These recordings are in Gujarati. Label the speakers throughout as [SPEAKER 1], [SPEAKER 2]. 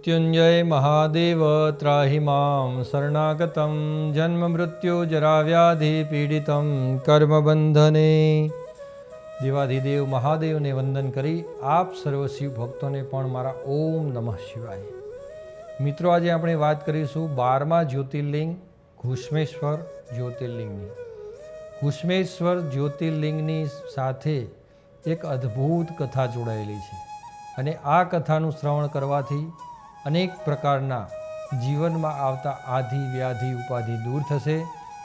[SPEAKER 1] મૃત્યુંજય મહાદેવ ત્રાહી મામ શરણાગતમ જન્મ મૃત્યુ જરાવ્યાધિ પીડિતમ કર્મબંધને દેવાધિદેવ મહાદેવને વંદન કરી આપ સર્વ શિવ ભક્તોને પણ મારા ઓમ નમઃ શિવાય મિત્રો આજે આપણે વાત કરીશું બારમા જ્યોતિર્લિંગ ઘુષ્મેશ્વર જ્યોતિર્લિંગની. ઘુષ્મેશ્વર જ્યોતિર્લિંગની સાથે એક અદ્ભુત કથા જોડાયેલી છે અને આ કથાનું શ્રવણ કરવાથી અનેક પ્રકારના જીવનમાં આવતા આધિ, વ્યાધિ, ઉપાધિ દૂર થશે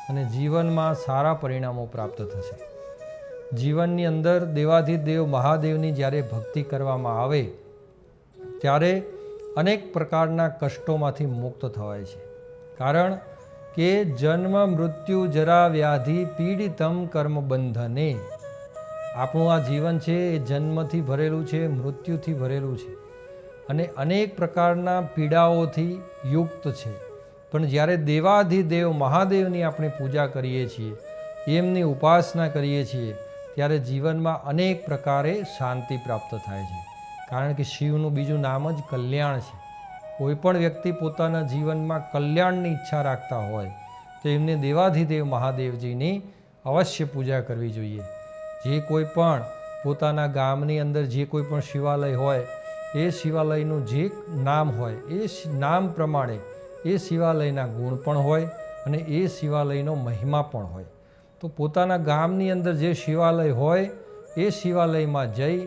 [SPEAKER 1] અને જીવનમાં સારા પરિણામો પ્રાપ્ત થશે. જીવનની અંદર દેવાધિદેવ મહાદેવની જ્યારે ભક્તિ કરવામાં આવે, ત્યારે અનેક પ્રકારના કષ્ટોમાંથી મુક્ત થવાય છે. કારણ કે જન્મ, મૃત્યુ, જરા, વ્યાધિ, પીડિતમ કર્મ બંધને આપણું આ જીવન છે એ જન્મથી ભરેલું છે, મૃત્યુથી ભરેલું છે. અને અનેક પ્રકારના પીડાઓથી યુક્ત છે. પણ જ્યારે દેવાધિદેવ મહાદેવની આપણે પૂજા કરીએ છીએ, એમની ઉપાસના કરીએ છીએ, ત્યારે જીવનમાં અનેક પ્રકારે શાંતિ પ્રાપ્ત થાય છે. કારણ કે શિવનું બીજું નામ જ કલ્યાણ છે. કોઈ પણ વ્યક્તિ પોતાના જીવનમાં કલ્યાણની ઈચ્છા રાખતા હોય, તો એમને દેવાધિદેવ મહાદેવજીની અવશ્ય પૂજા કરવી જોઈએ. જે કોઈ પણ પોતાના ગામની અંદર જે કોઈ પણ શિવાલય હોય એ શિવાલયનું જે નામ હોય, એ નામ પ્રમાણે એ શિવાલયના ગુણ પણ હોય અને એ શિવાલયનો મહિમા પણ હોય. તો પોતાના ગામની અંદર જે શિવાલય હોય, એ શિવાલયમાં જઈ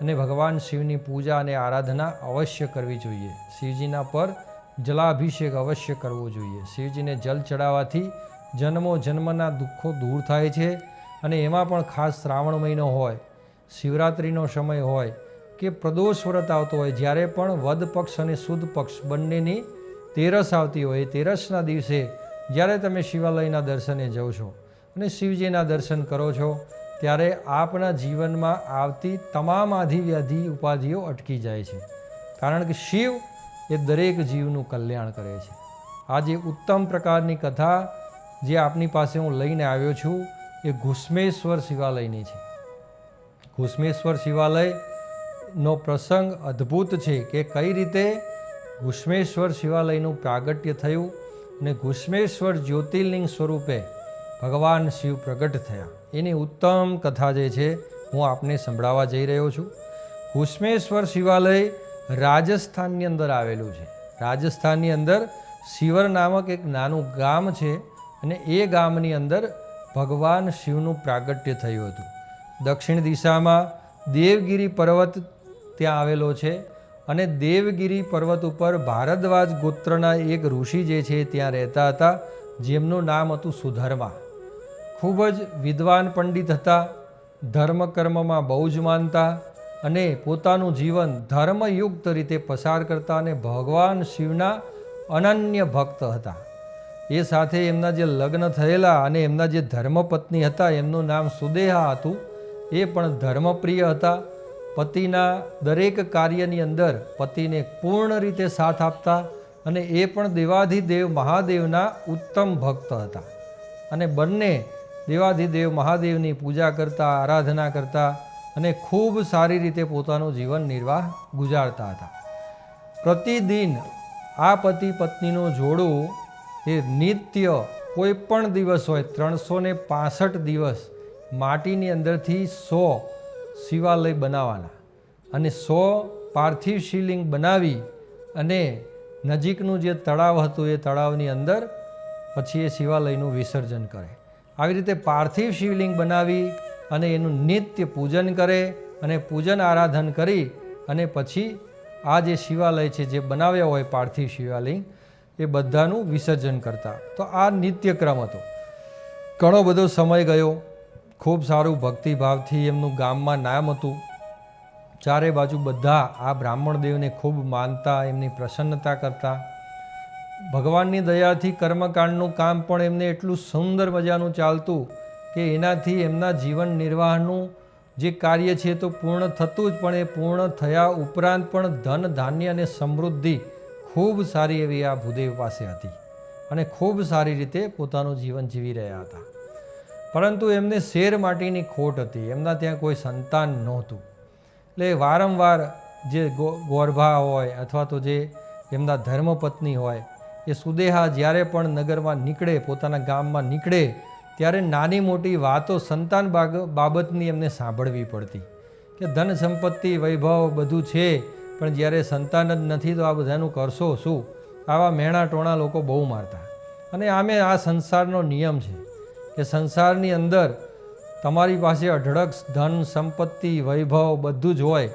[SPEAKER 1] અને ભગવાન શિવની પૂજા અને આરાધના અવશ્ય કરવી જોઈએ. શિવજીના પર જલાભિષેક અવશ્ય કરવો જોઈએ. શિવજીને જલ ચડાવવાથી જન્મો જન્મના દુઃખો દૂર થાય છે અને એમાં પણ ખાસ શ્રાવણ મહિનો હોય, શિવરાત્રિનો સમય હોય કે પ્રદોષ વ્રત આવતો હોય, જ્યારે પણ વદ પક્ષ અને સુદ પક્ષ બંનેની તેરસ આવતી હોય, એ તેરસના દિવસે જ્યારે તમે શિવાલયના દર્શને જાઓ છો અને શિવજીના દર્શન કરો છો, ત્યારે આપના જીવનમાં આવતી તમામ આધિવ્યાધિ ઉપાધિઓ અટકી જાય છે. કારણ કે શિવ એ દરેક જીવનું કલ્યાણ કરે છે. આ જે ઉત્તમ પ્રકારની કથા જે આપની પાસે હું લઈને આવ્યો છું, એ ઘુસ્મેશ્વર શિવાલયની છે. ઘુસ્મેશ્વર શિવાલયનો પ્રસંગ અદ્ભુત છે કે કઈ રીતે ઘુષ્મેશ્વર શિવાલયનું પ્રાગટ્ય થયું અને ઘુષ્મેશ્વર જ્યોતિર્લિંગ સ્વરૂપે ભગવાન શિવ પ્રગટ થયા. એની ઉત્તમ કથા જે છે, હું આપને સંભળાવવા જઈ રહ્યો છું. ઘુષ્મેશ્વર શિવાલય રાજસ્થાનની અંદર આવેલું છે. રાજસ્થાનની અંદર શિવર નામક એક નાનું ગામ છે અને એ ગામની અંદર ભગવાન શિવનું પ્રાગટ્ય થયું હતું. દક્ષિણ દિશામાં દેવગિરી પર્વત ત્યાં આવેલો છે અને દેવગિરી પર્વત ઉપર ભારદ્વાજ ગોત્રના એક ઋષિ જે છે ત્યાં રહેતા હતા, જેમનું નામ હતું સુધર્મા. ખૂબ જ વિદ્વાન પંડિત હતા, ધર્મ કર્મમાં બહુ જ માનતા અને પોતાનું જીવન ધર્મયુક્ત રીતે પસાર કરતા અને ભગવાન શિવના અનન્ય ભક્ત હતા. એ સાથે એમના જે લગ્ન થયેલા અને એમના જે ધર્મપત્ની હતા, એમનું નામ સુદેહા હતું. એ પણ ધર્મપ્રિય હતા પતિના દરેક કાર્યની અંદર પતિને પૂર્ણ રીતે સાથ આપતા અને એ પણ દેવાધિદેવ મહાદેવના ઉત્તમ ભક્ત હતા. અને બંને દેવાધિદેવ મહાદેવની પૂજા કરતા, આરાધના કરતા અને ખૂબ સારી રીતે પોતાનું જીવન નિર્વાહ ગુજારતા હતા. પ્રતિદિન આ પતિ પત્નીનું જોડું એ નિત્ય કોઈ પણ દિવસ હોય, ત્રણસો ને દિવસ માટીની અંદરથી સો શિવાલય બનાવવાના. અને સો પાર્થિવ શિવલિંગ બનાવી અને નજીકનું જે તળાવ હતું એ તળાવની અંદર પછી એ શિવાલયનું વિસર્જન કરે. આવી રીતે પાર્થિવ શિવલિંગ બનાવી અને એનું નિત્ય પૂજન કરે અને પૂજન આરાધન કરી અને પછી આ જે શિવાલય છે જે બનાવ્યા હોય પાર્થિવ શિવાલિંગ, એ બધાનું વિસર્જન કરતા. તો આ નિત્યક્રમ હતો. ઘણો બધો સમય ગયો. ખૂબ સારું ભક્તિભાવથી એમનું ગામમાં નામ હતું. ચારે બાજુ બધા આ બ્રાહ્મણ દેવને ખૂબ માનતા, એમની પ્રસન્નતા કરતા. ભગવાનની દયાથી કર્મકાંડનું કામ પણ એમને એટલું સુંદર મજાનું ચાલતું કે એનાથી એમના જીવન નિર્વાહનું જે કાર્ય છે તો પૂર્ણ થતું જ, પણ એ પૂર્ણ થયા ઉપરાંત પણ ધન, ધાન્ય અને સમૃદ્ધિ ખૂબ સારી એવી આ ભૂદેવ પાસે હતી અને ખૂબ સારી રીતે પોતાનું જીવન જીવી રહ્યા હતા. પરંતુ એમને શેર માટીની ખોટ હતી. એમના ત્યાં કોઈ સંતાન નહોતું. એટલે વારંવાર જે ગોરભા હોય અથવા તો જે એમના ધર્મપત્ની હોય, એ સુદેહા જ્યારે પણ નગરમાં નીકળે, પોતાના ગામમાં નીકળે, ત્યારે નાની મોટી વાતો સંતાન બાબતની એમને સાંભળવી પડતી. કે ધન સંપત્તિ, વૈભવ બધું છે, પણ જ્યારે સંતાન જ નથી તો આ બધાનું કરશો શું? આવા મેણા ટોણા લોકો બહુ મારતા. અને આમે આ સંસારનો નિયમ છે. કે સંસારની અંદર તમારી પાસે અઢળક ધન, સંપત્તિ, વૈભવ બધું જ હોય.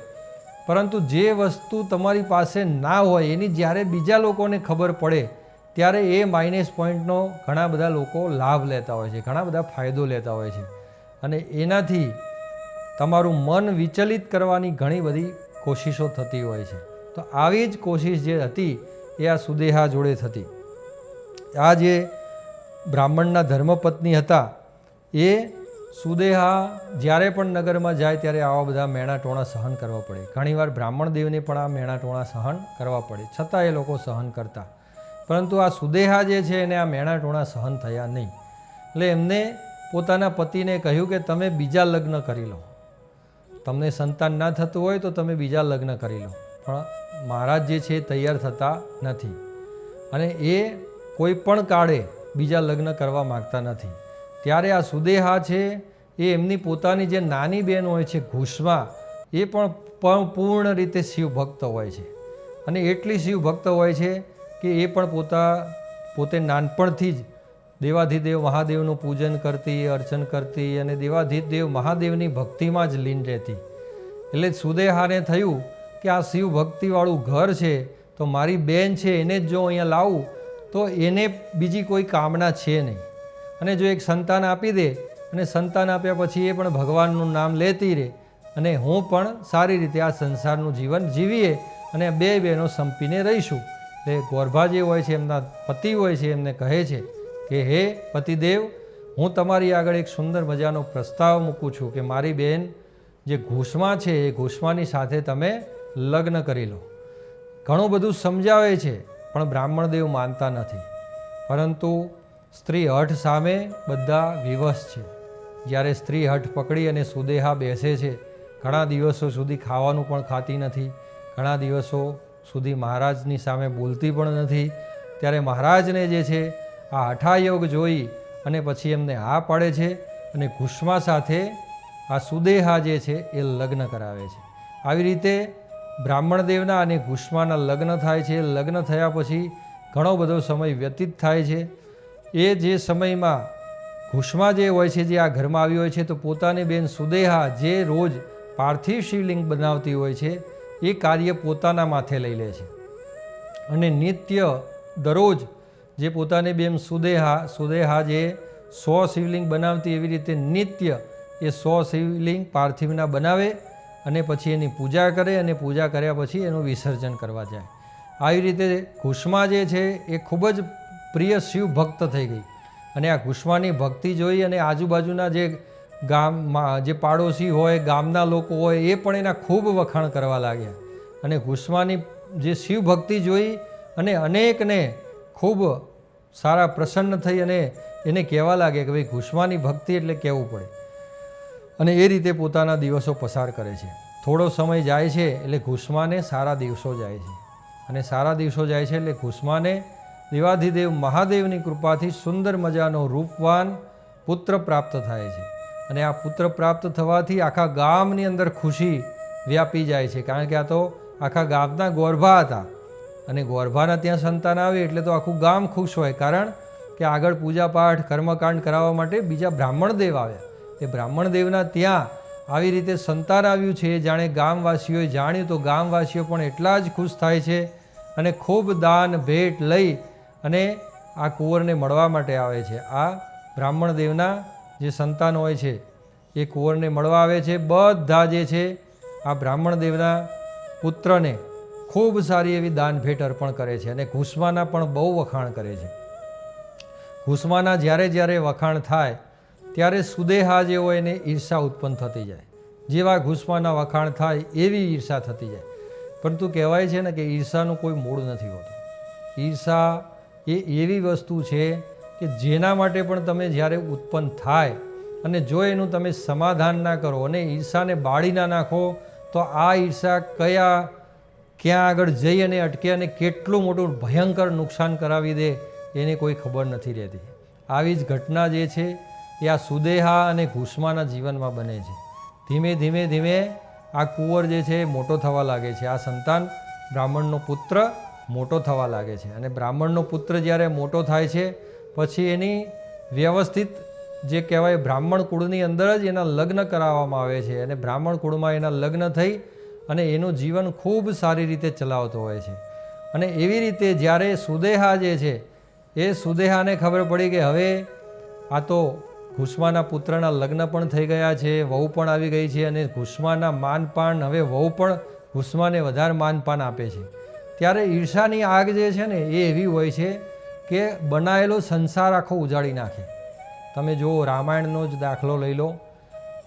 [SPEAKER 1] પરંતુ જે વસ્તુ તમારી પાસે ના હોય, એની જ્યારે બીજા લોકોને ખબર પડે, ત્યારે એ માઇનસ પોઈન્ટનો ઘણા બધા લોકો લાભ લેતા હોય છે, ઘણા બધા ફાયદો લેતા હોય છે. અને એનાથી તમારું મન વિચલિત કરવાની ઘણી બધી કોશિશો થતી હોય છે. તો આવી જ કોશિશ જે હતી, એ આ સુદેહા જોડે થતી. આ જે બ્રાહ્મણના ધર્મપત્ની હતા, એ સુદેહા જ્યારે પણ નગરમાં જાય ત્યારે આવા બધા મેણા ટોણા સહન કરવા પડે. ઘણીવાર બ્રાહ્મણ દેવને પણ આ મેણા ટોણા સહન કરવા પડે, છતાં એ લોકો સહન કરતા. પરંતુ આ સુદેહા જે છે એને આ મેણા ટોણા સહન થયા નહીં. એટલે એમને પોતાના પતિને કહ્યું કે તમે બીજા લગ્ન કરી લો. તમને સંતાન ના થતું હોય તો તમે બીજા લગ્ન કરી લો. પણ મહારાજ જે છે તૈયાર થતા નથી. અને એ કોઈ પણ કાળે બીજા લગ્ન કરવા માગતા નથી. ત્યારે આ સુદેહા છે, એ એમની પોતાની જે નાની બહેન હોય છે ઘૂસમાં એ પણ પૂર્ણ રીતે શિવ ભક્ત હોય છે. અને એટલી શિવ ભક્ત હોય છે કે એ પણ પોતા, પોતે નાનપણથી જ દેવાધિદેવ મહાદેવનું પૂજન કરતી, અર્ચન કરતી અને દેવાધિદેવ મહાદેવની ભક્તિમાં જ લીન રહેતી. એટલે સુદેહાને થયું કે આ શિવ ભક્તિવાળું ઘર છે, તો મારી બેન છે એને જ જો અહીંયા લાવું તો એને બીજી કોઈ કામના છે નહીં. અને જો એક સંતાન આપી દે અને સંતાન આપ્યા પછી એ પણ ભગવાનનું નામ લેતી રહે અને હું પણ સારી રીતે આ સંસારનું જીવન જીવીએ અને બે બહેનો સંપીને રહીશું. એટલે ગોરભા જે હોય છે, એમના પતિ હોય છે, એમને કહે છે કે, હે પતિદેવ, હું તમારી આગળ એક સુંદર મજાનો પ્રસ્તાવ મૂકું છું કે મારી બહેન જે ઘૂસમાં છે, એ ઘૂસમાની સાથે તમે લગ્ન કરી લો. ઘણું બધું સમજાવે છે. પણ બ્રાહ્મણ દેવ માનતા નથી. પરંતુ સ્ત્રી હઠ સામે બધા વિવશ છે. જ્યારે સ્ત્રી હઠ પકડી અને સુદેહા બેસે છે, ઘણા દિવસો સુધી ખાવાનું પણ ખાતી નથી, ઘણા દિવસો સુધી મહારાજની સામે બોલતી પણ નથી. ત્યારે મહારાજને જે છે, આ હઠાયોગ જોઈ અને પછી એમને હા પાડે છે અને ઘુષ્મા સાથે આ સુદેહા જે છે, એ લગ્ન કરાવે છે. આવી રીતે બ્રાહ્મણ દેવના અને ઘુષ્માના લગ્ન થાય છે. લગ્ન થયા પછી ઘણો બધો સમય વ્યતીત થાય છે. એ જે સમયમાં ઘુષ્મા જે હોય છે, જે આ ઘરમાં આવી હોય છે, તો પોતાની બેન સુદેહા જે રોજ પાર્થિવ શિવલિંગ બનાવતી હોય છે, એ કાર્ય પોતાના માથે લઈ લે છે. અને નિત્ય દરરોજ જે પોતાની બેન સુદેહા સુદેહા જે સો શિવલિંગ બનાવતી એવી રીતે નિત્ય એ સો શિવલિંગ પાર્થિવના બનાવે અને પછી એની પૂજા કરે અને પૂજા કર્યા પછી એનું વિસર્જન કરવા જાય. આવી રીતે ઘુષ્મા જે છે એ ખૂબ જ પ્રિય શિવ ભક્ત થઈ ગઈ. અને આ ઘુષ્માની ભક્તિ જોઈ અને આજુબાજુના જે ગામમાં જે પાડોશી હોય, ગામના લોકો હોય, એ પણ એના ખૂબ વખાણ કરવા લાગ્યા. અને ઘુષ્માની જે શિવ ભક્તિ જોઈ અને અનેકને ખૂબ સારા પ્રસન્ન થઈ અને એને કહેવા લાગે કે ભાઈ ઘુષ્માની ભક્તિ એટલે કહેવું પડે? અને એ રીતે પોતાના દિવસો પસાર કરે છે. થોડો સમય જાય છે એટલે ઘુષ્માને સારા દિવસો જાય છે. અને સારા દિવસો જાય છે એટલે ઘુષ્માને દેવાધિદેવ મહાદેવની કૃપાથી સુંદર મજાનો રૂપવાન પુત્ર પ્રાપ્ત થાય છે. અને આ પુત્ર પ્રાપ્ત થવાથી આખા ગામની અંદર ખુશી વ્યાપી જાય છે. કારણ કે આ તો આખા ગામના ગોરભા હતા. અને ગોરભાના ત્યાં સંતાન આવે એટલે તો આખું ગામ ખુશ હોય. કારણ કે આગળ પૂજાપાઠ, કર્મકાંડ કરાવવા માટે બીજા બ્રાહ્મણ દેવ આવ્યા. એ બ્રાહ્મણ દેવના ત્યાં આવી રીતે સંતાન આવ્યું છે, જાણે ગામવાસીઓએ જાણ્યું તો ગામવાસીઓ પણ એટલા જ ખુશ થાય છે અને ખૂબ દાન ભેટ લઈ અને આ કુંવરને મળવા માટે આવે છે. આ બ્રાહ્મણ દેવના જે સંતાન હોય છે, એ કુંવરને મળવા આવે છે, બધા જે છે, આ બ્રાહ્મણ દેવના પુત્રને ખૂબ સારી એવી દાન ભેટ અર્પણ કરે છે અને ઘુસમાના પણ બહુ વખાણ કરે છે. ઘુસમાના જ્યારે જ્યારે વખાણ થાય ત્યારે સુદેહા જે હોય એને ઈર્ષા ઉત્પન્ન થતી જાય. જેવા ઘુસમાના વખાણ થાય એવી ઈર્ષા થતી જાય. પરંતુ કહેવાય છે ને કે ઈર્ષાનું કોઈ મૂળ નથી હોતું. ઈર્ષા એ એવી વસ્તુ છે કે જેના માટે પણ તમે જ્યારે ઉત્પન્ન થાય અને જો એનું તમે સમાધાન ના કરો અને ઈર્ષાને બાળી ના નાખો, તો આ ઈર્ષા કયા, ક્યાં આગળ જઈ અને અટકે અને કેટલું મોટું ભયંકર નુકસાન કરાવી દે, એની કોઈ ખબર નથી રહેતી. આવી જ ઘટના જે છે એ આ સુદેહા અને ઘુષ્માના જીવનમાં બને છે. ધીમે ધીમે ધીમે આ કુંવર જે છે એ મોટો થવા લાગે છે. આ સંતાન બ્રાહ્મણનો પુત્ર મોટો થવા લાગે છે અને બ્રાહ્મણનો પુત્ર જ્યારે મોટો થાય છે, પછી એની વ્યવસ્થિત જે કહેવાય બ્રાહ્મણ કુળની અંદર જ એના લગ્ન કરાવવામાં આવે છે અને બ્રાહ્મણ કુળમાં એના લગ્ન થઈ અને એનું જીવન ખૂબ સારી રીતે ચલાવતો હોય છે. અને એવી રીતે જ્યારે સુદેહા જે છે, એ સુદેહાને ખબર પડી કે હવે આ તો ઘુષ્માના પુત્રના લગ્ન પણ થઈ ગયા છે, વહુ પણ આવી ગઈ છે અને ઘુસમાના માનપાન હવે વહુ પણ ઘુસમાને વધારે માનપાન આપે છે. ત્યારે ઈર્ષાની આગ જે છે ને એ એવી હોય છે કે બનાવેલો સંસાર આખો ઉજાડી નાખે. તમે જુઓ, રામાયણનો જ દાખલો લઈ લો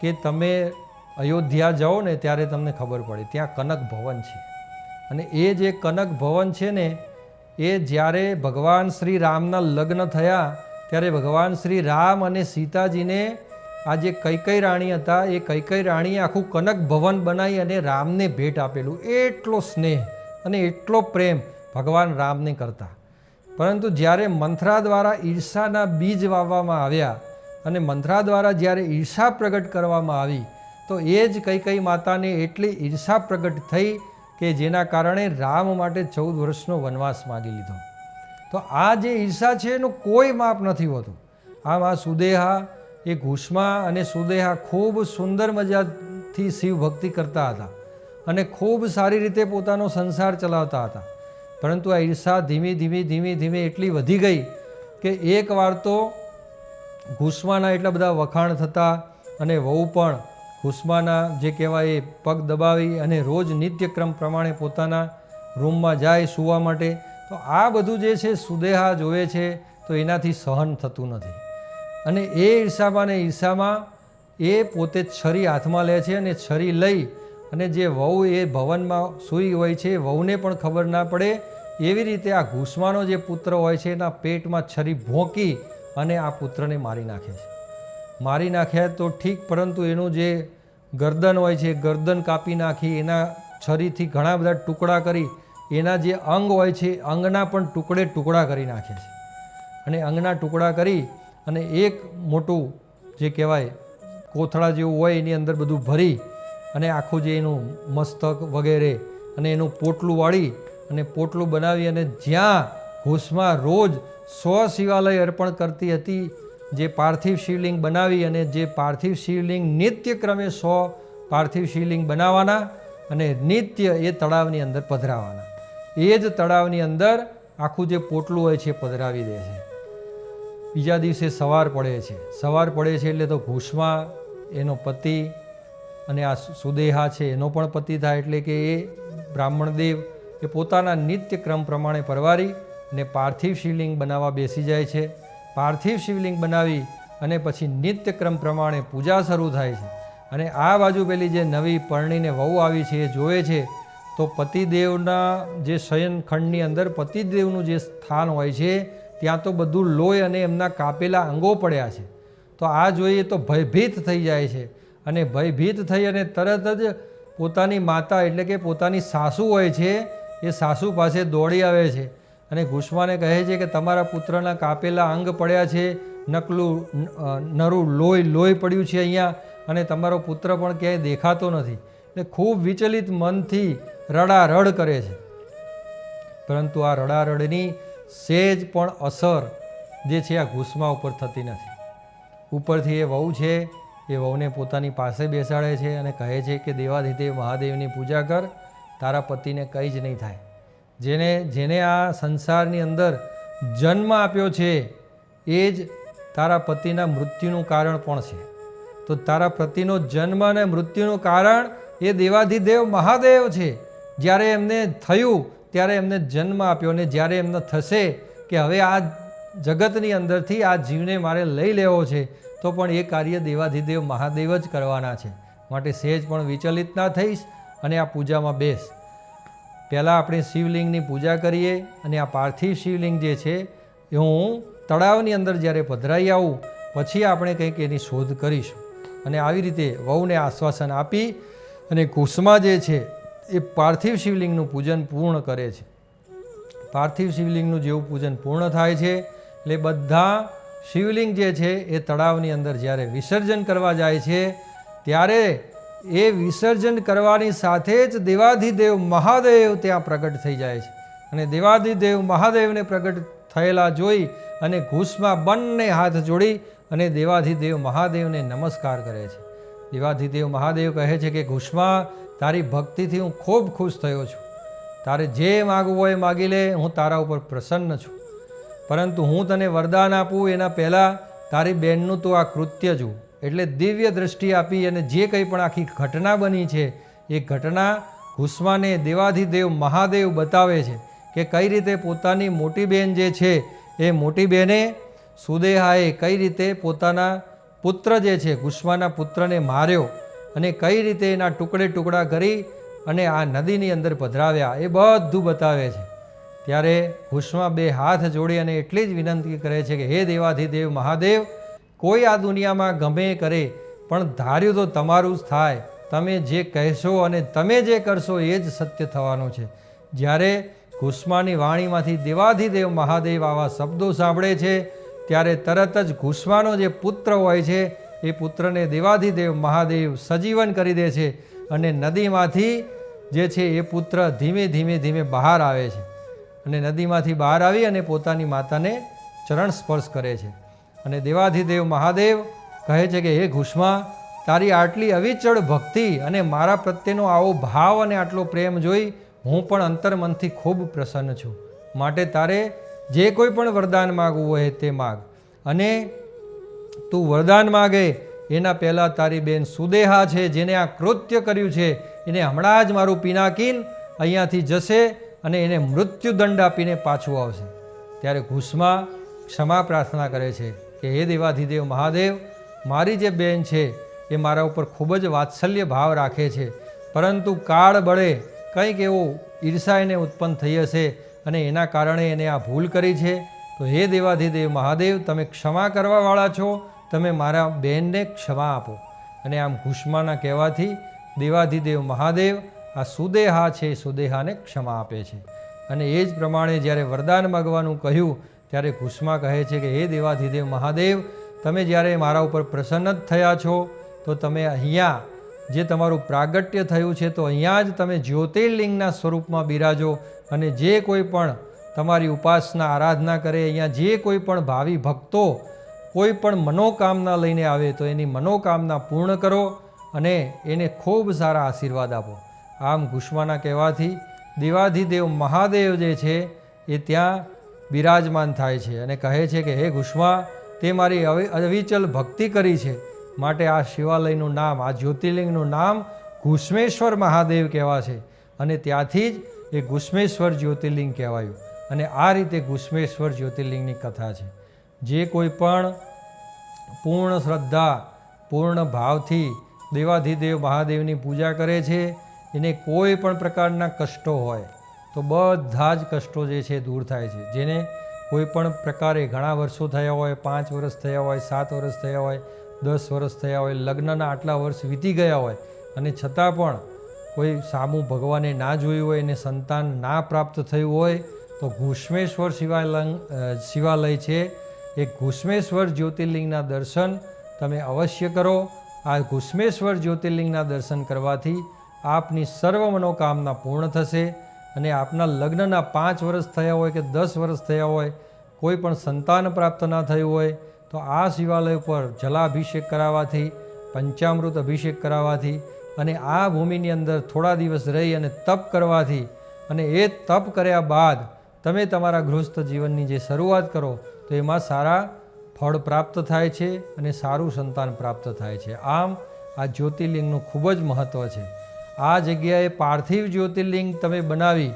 [SPEAKER 1] કે તમે અયોધ્યા જાઓ ને ત્યારે તમને ખબર પડે, ત્યાં કનક ભવન છે. અને એ જે કનક ભવન છે ને, એ જ્યારે ભગવાન શ્રી રામના લગ્ન થયા ત્યારે ભગવાન શ્રી રામ અને સીતાજીને આ જે કૈકઈ રાણી હતા. એ કૈકઈ રાણીએ આખું કનક ભવન બનાવી અને રામને ભેટ આપેલું. એટલો સ્નેહ અને એટલો પ્રેમ ભગવાન રામને કરતા. પરંતુ જ્યારે મંથરા દ્વારા ઈર્ષાના બીજ વાવવામાં આવ્યા અને મંથરા દ્વારા જ્યારે ઈર્ષા પ્રગટ કરવામાં આવી, તો એ જ કઈ કઈ માતાને એટલી ઈર્ષા પ્રગટ થઈ કે જેના કારણે રામ માટે ચૌદ વર્ષનો વનવાસ માગી લીધો. તો આ જે ઈર્ષા છે એનું કોઈ માપ નથી હોતું. આમ આ સુદેહા, એ ઘુષ્મા અને સુદેહા ખૂબ સુંદર મજાથી શિવ ભક્તિ કરતા હતા અને ખૂબ સારી રીતે પોતાનો સંસાર ચલાવતા હતા. પરંતુ આ ઈર્ષા ધીમે ધીમે ધીમે ધીમે એટલી વધી ગઈ કે એકવાર તો ઘુષ્માના એટલા બધા વખાણ થતા અને વહુ પણ ઘુષ્માના જે કહેવાય એ પગ દબાવી અને રોજ નિત્યક્રમ પ્રમાણે પોતાના રૂમમાં જાય, સૂવા માટે તો આ બધું જે છે સુદેહા જોવે છે, તો એનાથી સહન થતું નથી. અને એ ઈર્ષામાં ને ઈર્ષામાં એ પોતે છરી હાથમાં લે છે અને છરી લઈ અને જે વહુ એ ભવનમાં સૂઈ હોય છે વહુને પણ ખબર ના પડે. એવી રીતે આ ઘૂસમાનો જે પુત્ર હોય છે, એના પેટમાં છરી ભોંકી અને આ પુત્રને મારી નાખે છે. મારી નાખ્યા તો ઠીક, પરંતુ એનું જે ગરદન હોય છે ગરદન કાપી નાખી, એના છરીથી ઘણા બધા ટુકડા કરી એના જે અંગ હોય છે, અંગના પણ ટુકડે ટુકડા કરી નાખે છે. અને અંગના ટુકડા કરી અને એક મોટું જે કહેવાય, કોથળા જેવું હોય એની અંદર બધું ભરી અને આખું જે એનું મસ્તક વગેરે અને એનું પોટલું વાળી અને પોટલું બનાવી અને જ્યાં હોશમાં રોજ સો શિવાલય અર્પણ કરતી હતી, જે પાર્થિવ શિવલિંગ બનાવી અને જે પાર્થિવ શિવલિંગ નિત્ય ક્રમે સો પાર્થિવ શિવલિંગ બનાવવાના અને નિત્ય એ તળાવની અંદર પધરાવાના. એ જ તળાવની અંદર આખું જે પોટલું હોય છે પધરાવી દે છે. બીજા દિવસે સવાર પડે છે. સવાર પડે છે એટલે તો ભૂષ્મા એનો પતિ અને આ સુદેહા છે એનો પણ પતિ થાય એટલે કે એ બ્રાહ્મણદેવ એ પોતાના નિત્ય ક્રમ પ્રમાણે પરવારી અને પાર્થિવ શિવલિંગ બનાવવા બેસી જાય છે. પાર્થિવ શિવલિંગ બનાવી અને પછી નિત્ય ક્રમ પ્રમાણે પૂજા શરૂ થાય છે. અને આ બાજુ પેલી જે નવી પરણીને વહુ આવી છે એ જોવે છે તો પતિદેવના જે શયનખંડની અંદર પતિદેવનું જે સ્થાન હોય છે, ત્યાં તો બધું લોહી અને એમના કાપેલા અંગો પડ્યા છે. તો આ જોઈએ તો ભયભીત થઈ જાય છે. અને ભયભીત થઈ અને તરત જ પોતાની માતા એટલે કે પોતાની સાસુ હોય છે, એ સાસુ પાસે દોડી આવે છે. અને ગુસ્માને કહે છે કે તમારા પુત્રના કાપેલા અંગ પડ્યા છે, નકલું નરું લોહી લોહી પડ્યું છે અહીંયા, અને તમારો પુત્ર પણ ક્યાંય દેખાતો નથી. એટલે ખૂબ વિચલિત મનથી રડારડ કરે છે. પરંતુ આ રડારડની સેજ પણ અસર જે છે આ ઘૂસમા ઉપર થતી નથી. ઉપરથી એ વહુ છે, એ વહુને પોતાની પાસે બેસાડે છે અને કહે છે કે દેવાધિદેવ મહાદેવની પૂજા કર, તારા પતિને કંઈ જ નહીં થાય. જેને જેને આ સંસારની અંદર જન્મ આપ્યો છે, એ જ તારા પતિના મૃત્યુનું કારણ પણ છે. તો તારા પતિનો જન્મ અને મૃત્યુનું કારણ એ દેવાધિદેવ મહાદેવ છે. જ્યારે એમને થયું, ત્યારે એમને જન્મ આપ્યો અને જ્યારે એમને થશે કે હવે આ જગતની અંદરથી આ જીવને મારે લઈ લેવો છે, તો પણ એ કાર્ય દેવાધિદેવ મહાદેવ જ કરવાના છે. માટે સહેજ પણ વિચલિત ના થઈશ અને આ પૂજામાં બેસ. પહેલાં આપણે શિવલિંગની પૂજા કરીએ અને આ પાર્થિવ શિવલિંગ જે છે, એ હું તળાવની અંદર જ્યારે પધરાઈ આવું, પછી આપણે કંઈક એની શોધ કરીશું. અને આવી રીતે વહુને આશ્વાસન આપી અને કુસુમા જે છે એ પાર્થિવ શિવલિંગનું પૂજન પૂર્ણ કરે છે. પાર્થિવ શિવલિંગનું જેવું પૂજન પૂર્ણ થાય છે, એટલે બધા શિવલિંગ જે છે એ તળાવની અંદર જ્યારે વિસર્જન કરવા જાય છે, ત્યારે એ વિસર્જન કરવાની સાથે જ દેવાધિદેવ મહાદેવ ત્યાં પ્રગટ થઈ જાય છે. અને દેવાધિદેવ મહાદેવને પ્રગટ થયેલા જોઈ અને ઘૂસમાં બંને હાથ જોડી અને દેવાધિદેવ મહાદેવને નમસ્કાર કરે છે. દેવાધિદેવ મહાદેવ કહે છે કે, ઘૂસમાં તારી ભક્તિથી હું ખૂબ ખુશ થયો છું. તારે જે માગવું હોય માગી લે, હું તારા ઉપર પ્રસન્ન છું. પરંતુ હું તને વરદાન આપું, એના પહેલાં તારી બહેનનું તો આ કૃત્ય જું એટલે દિવ્ય દ્રષ્ટિ આપી અને જે કંઈ પણ આખી ઘટના બની છે, એ ઘટના ઘુસ્માને દેવાધિદેવ મહાદેવ બતાવે છે કે કઈ રીતે પોતાની મોટી બહેન જે છે, એ મોટી બહેને સુદેહાએ કઈ રીતે પોતાના પુત્ર જે છે ગુસ્માના પુત્રને માર્યો. અને કઈ રીતે એના ટુકડે ટુકડા કરી અને આ નદીની અંદર પધરાવ્યા, એ બધું બતાવે છે. ત્યારે હુશમાં બે હાથ જોડી અને એટલી જ વિનંતી કરે છે કે, હે દેવાધિદેવ મહાદેવ, કોઈ આ દુનિયામાં ગમે કરે, પણ ધાર્યું તો તમારું જ થાય. તમે જે કહેશો અને તમે જે કરશો એ જ સત્ય થવાનું છે. જ્યારે ઘુસ્માની વાણીમાંથી દેવાધિદેવ મહાદેવ આવા શબ્દો સાંભળે છે, ત્યારે તરત જ ઘુસ્માનો જે પુત્ર હોય છે એ પુત્રને દેવાધિદેવ મહાદેવ સજીવન કરી દે છે અને નદીમાંથી જે છે એ પુત્ર ધીમે ધીમે ધીમે બહાર આવે છે. અને નદીમાંથી બહાર આવી અને પોતાની માતાને ચરણ સ્પર્શ કરે છે. અને દેવાધિદેવ મહાદેવ કહે છે કે, હે ઘુષ્મા, તારી આટલી અવિચળ ભક્તિ અને મારા પ્રત્યેનો આવો ભાવ અને આટલો પ્રેમ જોઈ હું પણ અંતર્મનથી ખૂબ પ્રસન્ન છું. માટે તારે જે કોઈ પણ વરદાન માગવું હોય તે માગ. અને તું વરદાન માગે. એના પહેલાં તારી બેન સુદેહા છે, જેને આ કૃત્ય કર્યું છે. એને હમણાં જ મારું પિનાકીન અહીંયાથી જશે અને એને મૃત્યુદંડ આપીને પાછું આવશે. ત્યારે ઘૂસમાં ક્ષમા પ્રાર્થના કરે છે કે, હે દેવાધિદેવ મહાદેવ, મારી જે બેન છે, એ મારા ઉપર ખૂબ જ વાત્સલ્ય ભાવ રાખે છે. પરંતુ કાળ બળે કંઈક એવું ઈર્ષા એને ઉત્પન્ન થઈ હશે અને એના કારણે એને આ ભૂલ કરી છે. તો હે દેવાધિદેવ મહાદેવ, તમે ક્ષમા કરવાવાળા છો તમે મારા બહેનને ક્ષમા આપો. અને આમ ઘુષ્માના કહેવાથી દેવાધિદેવ મહાદેવ આ સુદેહા છે, સુદેહાને ક્ષમા આપે છે. અને એ જ પ્રમાણે જ્યારે વરદાન માગવાનું કહ્યું, ત્યારે ઘુષ્મા કહે છે કે, હે દેવાધિદેવ મહાદેવ, તમે જ્યારે મારા ઉપર પ્રસન્ન જ થયા છો, તો તમે અહીંયા જે તમારું પ્રાગટ્ય થયું છે, તો અહીંયા જ તમે જ્યોતિર્લિંગના સ્વરૂપમાં બિરાજો. અને જે કોઈ પણ તમારી ઉપાસના, આરાધના કરે, અહીંયા જે કોઈ પણ ભાવિ ભક્તો કોઈ પણ મનોકામના લઈને આવે તો એની મનોકામના પૂર્ણ કરો અને એને ખૂબ સારા આશીર્વાદ આપો. આમ ઘુષ્માના કહેવાથી દેવાધિદેવ મહાદેવ જે છે, એ ત્યાં બિરાજમાન થાય છે અને કહે છે કે, હે ઘુષ્મા તે મારી અવિ, અવિચલ ભક્તિ કરી છે. માટે આ શિવાલયનું નામ, આ જ્યોતિર્લિંગનું નામ ઘુષ્મેશ્વર મહાદેવ કહેવાશે અને ત્યાંથી જ એ ઘુષ્મેશ્વર જ્યોતિર્લિંગ કહેવાયું. અને આ રીતે ઘુષ્મેશ્વર જ્યોતિર્લિંગની કથા છે. જે કોઈ પણ પૂર્ણ શ્રદ્ધા, પૂર્ણ ભાવથી દેવાધિદેવ મહાદેવની પૂજા કરે છે, એને કોઈ પણ પ્રકારના કષ્ટો હોય, તો બધા જ કષ્ટો જે છે દૂર થાય છે. જેને કોઈ પણ પ્રકારે ઘણા વર્ષો થયા હોય, પાંચ વર્ષ થયા હોય, સાત વર્ષ થયા હોય, દસ વર્ષ થયા હોય, લગ્નના આટલા વર્ષ વીતી ગયા હોય, અને છતાં પણ કોઈ સામું ભગવાને ના જોયું હોય, એને સંતાન ના પ્રાપ્ત થયું હોય, તો ઘુષ્મેશ્વર શિવાલય શિવાલય છે એ ઘુષ્મેશ્વર જ્યોતિર્લિંગના દર્શન તમે અવશ્ય કરો. આ ઘુષ્મેશ્વર જ્યોતિર્લિંગના દર્શન કરવાથી આપની સર્વ મનોકામના પૂર્ણ થશે અને આપના લગ્નના પાંચ વર્ષ થયા હોય કે દસ વર્ષ થયા હોય, કોઈ પણ સંતાન પ્રાપ્ત ના થયું હોય, તો આ શિવાલય પર જલાભિષેક કરાવવાથી પંચામૃત અભિષેક કરાવવાથી અને આ ભૂમિની અંદર થોડા દિવસ રહી અને તપ કરવાથી અને એ તપ કર્યા બાદ તમે તમારા ગૃહસ્થ જીવનની જે શરૂઆત કરો તો એમાં સારા ફળ પ્રાપ્ત થાય છે અને સારું સંતાન પ્રાપ્ત થાય છે. આમ આ જ્યોતિર્લિંગનું ખૂબ જ મહત્ત્વ છે. આ જગ્યાએ પાર્થિવ જ્યોતિર્લિંગ તમે બનાવી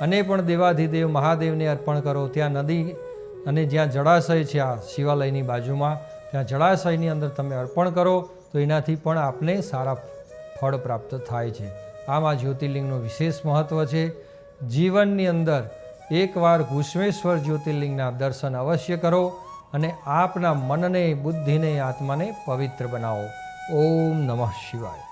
[SPEAKER 1] અને પણ દેવાધિદેવ મહાદેવને અર્પણ કરો. ત્યાં નદી અને જ્યાં જળાશય છે આ શિવાલયની બાજુમાં, ત્યાં જળાશયની અંદર તમે અર્પણ કરો તો એનાથી પણ આપને સારા ફળ પ્રાપ્ત થાય છે. આમ આ જ્યોતિર્લિંગનું વિશેષ મહત્ત્વ છે. જીવનની અંદર એકવાર ઘુષ્મેશ્વર જ્યોતિર્લિંગના દર્શન અવશ્ય કરો અને આપના મનને, બુદ્ધિને, આત્માને પવિત્ર બનાવો. ઓમ નમઃ શિવાય.